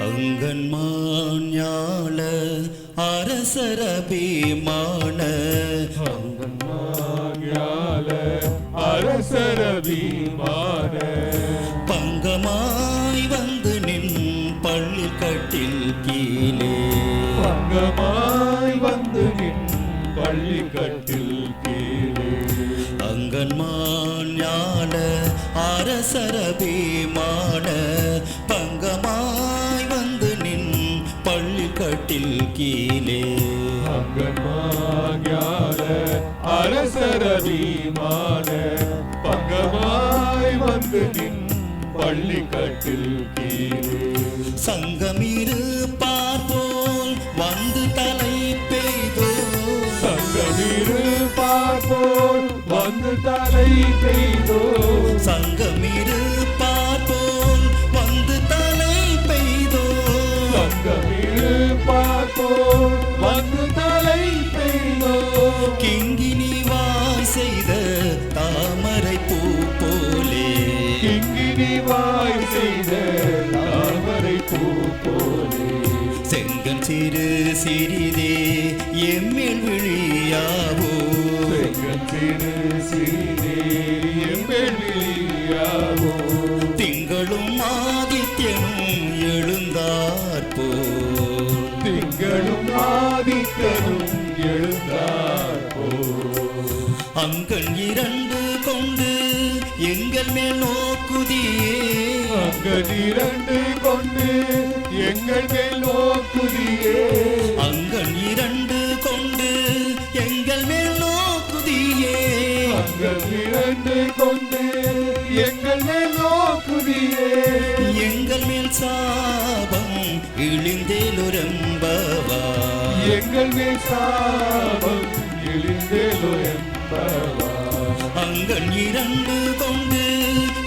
அங்கன்மான் ஞால அரசரபிமான. அங்கன்மாஞால அரசரவிமான பங்கமாய் வந்து நின் பள்ளி கட்டில் கீழே. பங்கமாய் வந்து நின் பள்ளிக்கட்டில் கீழே. அங்கன்மான் ஞான கட்டில் கீழே. அரசரவிமான பங்கமாய் வந்து நின் பள்ளிக்கட்டில் கீழே. சங்கமிரு பார்ப்போல் வந்து தலை பெய்தோ. சங்கமிரு பார்ப்போர் வந்து தலை பெய்தோ. பார்ப்போர் வந்து தலை பெய்தோ கிங்கினி வாய் செய்த தாமரை பூ போலே. கிங்கினி வாய் செய்த தாமரை பூ போலே. செங்கன் சிறு சிறிதே எம்மில் விழியாவோ. செங்கச்சிறு சிறிதே திங்களும் ஆதித்தனும் எழுந்தார். போ அங்கன் இரண்டு கொண்டு எங்கள் மேல் நோக்குதியே. அங்கள் இரண்டு கொண்டு எங்கள் மேல் நோக்குதியே. அங்கன் இரண்டு கொண்டு எங்கள் மேல் நோக்குதியே. அங்கள் இரண்டு கொண்டு எங்கள் மேல் நோக்குதியே. எங்கள் மேல் சாபம் இழிந்தேலுரம்பவா. எங்கள் மேல் சாபம் எழுந்தேலோ என்பவா அங்கன் இரண்டு கொண்டு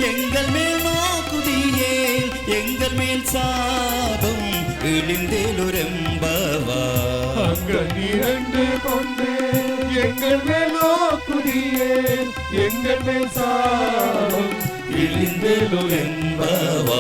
எங்கள் மேல் நோக்குதியே எங்கள் மேல் சாபம் இழிந்தேலுரம்பவா அங்கள் இரண்டு கொண்டு எங்கள் மேல் நோக்குதியே எங்கள் மேல் சாபம் இழிந்தேலுரம்பவா